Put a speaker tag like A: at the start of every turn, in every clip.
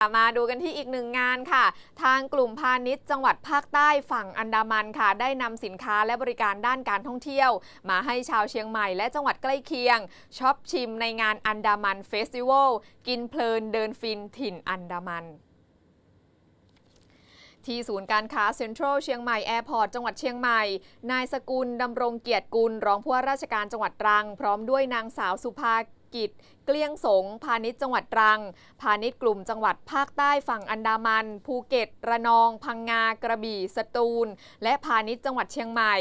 A: มาดูกันที่อีกหนึ่งงานค่ะ ทางกลุ่มพาณิชย์จังหวัดภาคใต้ฝั่งอันดามันค่ะ ได้นำสินค้าและบริการด้านการท่องเที่ยว มาให้ชาวเชียงใหม่และจังหวัดใกล้เคียงช็อปชิมในงานอันดามันเฟสติวัลกินเพลินเดินฟินถิ่นอันดามัน ที่ศูนย์การค้าเซ็นทรัลเชียงใหม่แอร์พอร์ตจังหวัดเชียงใหม่ นายสกุลดำรงเกียรติกุล รองผู้ว่าราชการจังหวัดตรัง พร้อมด้วยนางสาวสุภากิจเกลี้ยงสงพาณิชย์จังหวัดตรัง พาณิชย์กลุ่มจังหวัดภาคใต้ฝั่งอันดามัน ภูเก็ต ระนอง พังงา กระบี่ สตูล และพาณิชย์จังหวัดเชียงใหม่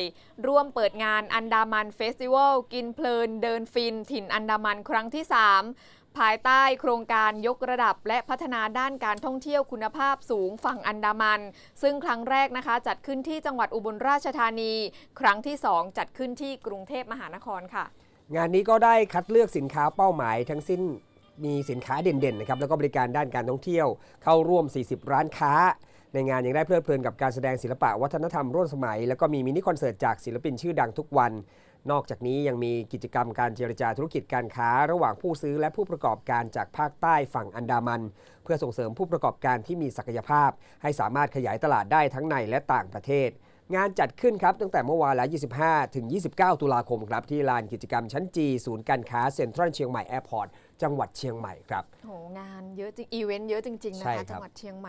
A: ร่วมเปิดงานอันดามันเฟสติวัล กินเพลินเดินฟิน ถิ่นอันดามันครั้งที่ 3 ภายใต้โครงการยกระดับและพัฒนาด้านการท่องเที่ยวคุณภาพสูงฝั่งอันดามัน ซึ่งครั้งแรกนะคะ จัดขึ้นที่จังหวัดอุบลราชธานี ครั้งที่ 2 จัดขึ้นที่กรุงเทพมหานครค่ะ
B: งานนี้ก็ได้คัดเลือกสินค้าเป้าหมายทั้งสิ้นมีสินค้าเด่นๆนะครับแล้วก็บริการด้านการท่องเที่ยว เข้าร่วม 40 ร้านค้า ในงานยังได้เพลิดเพลินกับการแสดงศิลปะวัฒนธรรมร่วมสมัย แล้วก็มีมินิคอนเสิร์ตจากศิลปินชื่อดังทุกวัน นอกจากนี้ยังมีกิจกรรมการเจรจาธุรกิจการค้า ระหว่างผู้ซื้อและผู้ประกอบการจากภาคใต้ฝั่งอันดามัน เพื่อส่งเสริมผู้ประกอบการที่มีศักยภาพ ให้สามารถขยายตลาดได้ทั้งในและต่างประเทศ งานจัดขึ้นครับตั้งแต่เมื่อวานและ 25 ถึง 29 ตุลาคมครับที่ลานกิจกรรมชั้นจีศูนย์การค้าเซ็นทรัลเชียงใหม่แอร์พอร์ตจังหวัดเชียงใหม่ครับ
A: โหงานเยอะจริงอีเวนต์เยอะจริงๆนะ
B: ใช่ครั
A: คะ
B: บ
A: จังหวัดเชียงใหม่